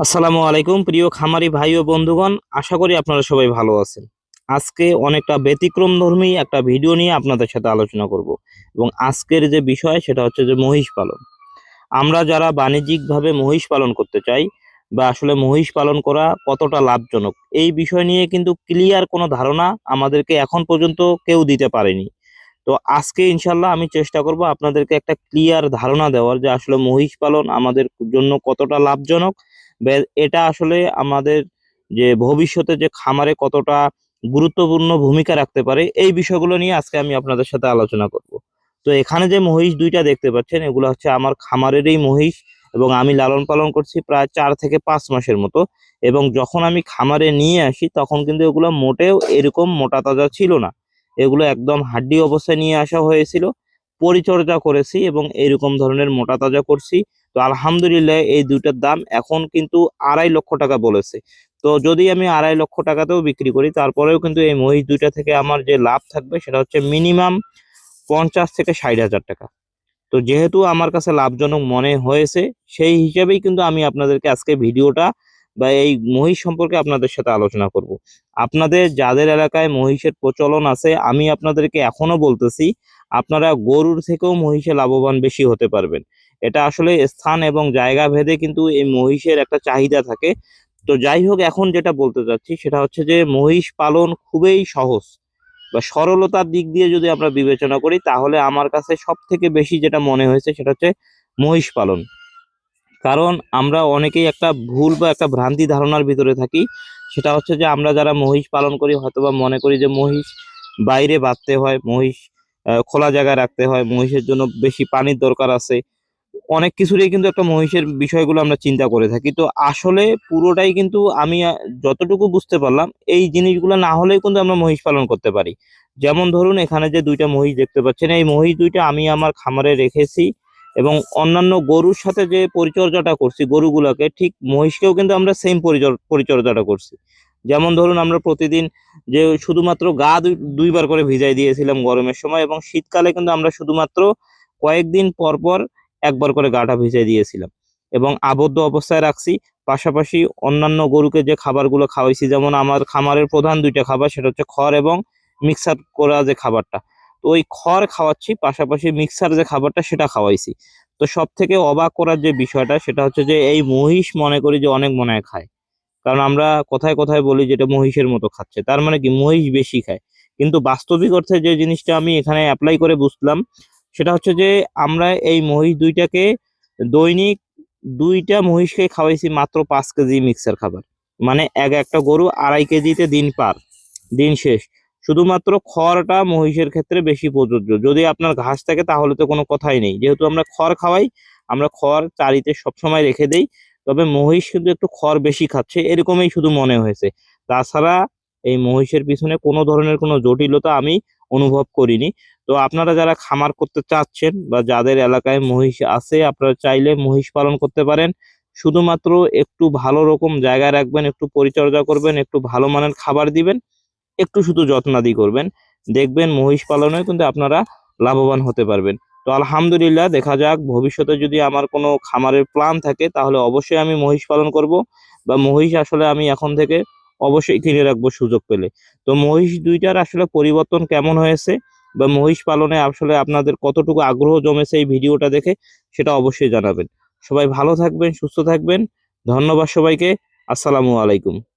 আসসালামু আলাইকুম, প্রিয় খামারি ভাই ও বন্ধুগণ, আশা করি আপনারা সবাই ভালো আছেন। আজকে অনেকটা ব্যতিক্রম ধর্মী একটা ভিডিও নিয়ে আপনাদের সাথে আলোচনা করব এবং আজকের যে বিষয় সেটা হচ্ছে যে মহিষ পালন। আমরা যারা বাণিজ্যিকভাবে মহিষ পালন করতে চাই বা আসলে মহিষ পালন করা কতটা লাভজনক, এই বিষয় নিয়ে কিন্তু ক্লিয়ার কোনো ধারণা আমাদেরকে এখন পর্যন্ত কেউ দিতে পারেনি। তো আজকে ইনশাল্লাহ আমি চেষ্টা করব আপনাদেরকে একটা ক্লিয়ার ধারণা দেওয়ার যে আসলে মহিষ পালন আমাদের জন্য কতটা লাভজনক এটা আসলে আমাদের যে ভবিষ্যতে যে খামারে কতটা গুরুত্বপূর্ণ ভূমিকা রাখতে পারে, এই বিষয়গুলো নিয়ে আজকে আমি আপনাদের সাথে আলোচনা করব। তো এখানে যে মহিষ দুইটা দেখতে পাচ্ছেন, এগুলো হচ্ছে আমার খামারেরই মহিষ এবং আমি লালন পালন করছি প্রায় চার থেকে পাঁচ মাসের মতো এবং যখন আমি খামারে নিয়ে আসি তখন কিন্তু এগুলো মোটেও এরকম মোটা তাজা ছিল না। এগুলো একদম হাড্ডি অবস্থায় নিয়ে আসা হয়েছিল পরিচর্যা করেছি এবং এরকম ধরনের মোটা তাজা করছি। তো আলহামদুলিল্লাহ এই দুইটার দাম এখন কিন্তু আড়াই লক্ষ টাকা বলেছে। তো যদি আমি আড়াই লক্ষ টাকাতেও বিক্রি করি, তারপরেও কিন্তু এই মহিষ দুইটা থেকে আমার যে লাভ থাকবে সেটা হচ্ছে মিনিমাম পঞ্চাশ থেকে ষাট হাজার টাকা। তো যেহেতু আমার কাছে লাভজনক মনে হয়েছে, সেই হিসাবেই কিন্তু আমি আপনাদেরকে আজকে ভিডিওটা বা এই মহিষ সম্পর্কে আপনাদের সাথে আলোচনা করব। আপনাদের যাদের এলাকায় মহিষের প্রচলন আছে, আমি আপনাদেরকে এখনও বলতেছি আপনারা গরুর থেকেও মহিষে লাভবান বেশি হতে পারবেন। এটা আসলে স্থান এবং জায়গা ভেদে কিন্তু এই মহিষের একটা চাহিদা থাকে। তো যাই হোক, এখন যেটা বলতে চাচ্ছি সেটা হচ্ছে যে মহিষ পালন খুবই সহজ বা সরলতার দিক দিয়ে যদি আমরা বিবেচনা করি, তাহলে আমার কাছে সব থেকে বেশি যেটা মনে হয়েছে সেটা হচ্ছে মহিষ পালন। কারণ আমরা অনেকেই একটা ভুল বা একটা ভ্রান্তি ধারণার ভিতরে থাকি। সেটা হচ্ছে যে আমরা যারা মহিষ পালন করি, হয়তোবা মনে করি যে মহিষ বাইরে বাঁধতে হয়, মহিষ খোলা জায়গায় রাখতে হয়, মহিষের জন্য বেশি পানির দরকার আছে। অনেক কিছুরই কিন্তু একটা মহিষের বিষয়গুলো আমরা চিন্তা করে থাকি। তো আসলে পুরোটাই কিন্তু আমি যতটুকু বুঝতে পারলাম, এই জিনিসগুলো না হলেও কিন্তু আমরা মহিষ পালন করতে পারি। যেমন ধরুন, এখানে যে দুইটা মহিষ দেখতে পাচ্ছেন, এই মহিষ দুইটা আমি আমার খামারে রেখেছি এবং অন্যান্য গরুর সাথে যে পরিচর্যাটা করছি, গরুগুলোকে, ঠিক মহিষকেও কিন্তু আমরা সেম পরিচর্যাটা করছি। যেমন ধরুন আমরা প্রতিদিন যে শুধুমাত্র গা দুই- দুইবার করে ভিজাই দিয়েছিলাম গরমের সময় এবং শীতকালে কিন্তু আমরা শুধুমাত্র কয়েকদিন পর পর একবার করে গাটা ভিজিয়ে দিয়েছিলাম। এবং আবদ্ধ অবস্থায় রাখছি, পাশাপাশি অন্যান্য গরুকে যে খাবারগুলো খাওয়াইছি, যেমন আমার খামারের প্রধান দুইটা খাবার, সেটা হচ্ছে খড় এবং মিক্সার করা যে খাবারটা। তো ওই খড় খাওয়াচ্ছি, পাশাপাশি মিক্সার যে খাবারটা, সেটা খাওয়াইছি। তো সব থেকে অবাক করার যে বিষয়টা, সেটা হচ্ছে যে এই মহিষ মনে করি যে অনেক মনে খায় কারণ আমরা কোথায় কোথায় বলি যেটা মহিষের মতো খাচ্ছে। তার মানে কি? মহিষ বেশি খায়। কিন্তু বাস্তবিক অর্থে যে জিনিসটা আমি এখানে অ্যাপ্লাই করে বুঝলাম, সেটা হচ্ছে যে আমরা এই মহিষ দুইটাকে দৈনিক দুইটা মহিষকে খাওয়াইছি মাত্র পাঁচ কেজি মিক্সার খাবার। মানে এক একটা গরু আড়াই কেজিতে দিন পার, দিন শেষ। শুধুমাত্র খড়টা মহিষের ক্ষেত্রে বেশি প্রযোজ্য। যদি আপনার ঘাস থাকে তাহলে তো কোনো কথাই নেই। যেহেতু আমরা খড় খাওয়াই, আমরা খড় চারিতে সবসময় রেখে দেই। তবে মহিষ কিন্তু একটু খড় বেশি খাচ্ছে, এরকমই শুধু মনে হয়েছে। তাছাড়া এই মহিষের পিছনে কোনো ধরনের কোনো জটিলতা আমি অনুভব করিনি। তো আপনারা যারা খামার করতে চাচ্ছেন বা যাদের এলাকায় মহিষ আছে, আপনারা চাইলে মহিষ পালন করতে পারেন। শুধুমাত্র একটু ভালো রকম জায়গায় রাখবেন, একটু পরিচর্যা করবেন, একটু ভালো মানের খাবার দিবেন, একটু শুধু যত্নাদি করবেন। দেখবেন মহিষ পালনে কিন্তু আপনারা লাভবান হতে পারবেন। আলহামদুলিল্লাহ, দেখা যাক। ভবিষ্যতে যদি আমার কোনো খামারের প্ল্যান থাকে, তাহলে অবশ্যই আমি মহিষ পালন করব। বা মহিষ আসলে আমি এখন থেকে অবশ্যই কিনে রাখব সুযোগ পেলে। তো মহিষ দুইটার আসলে পরিবর্তন কেমন হয়েছে? বা মহিষ পালনে আসলে আপনাদের কতটুকু আগ্রহ জমেছে এই ভিডিওটা দেখে, সেটা অবশ্যই জানাবেন। সবাই ভালো থাকবেন, সুস্থ থাকবেন। ধন্যবাদ সবাইকে। আসসালামু আলাইকুম।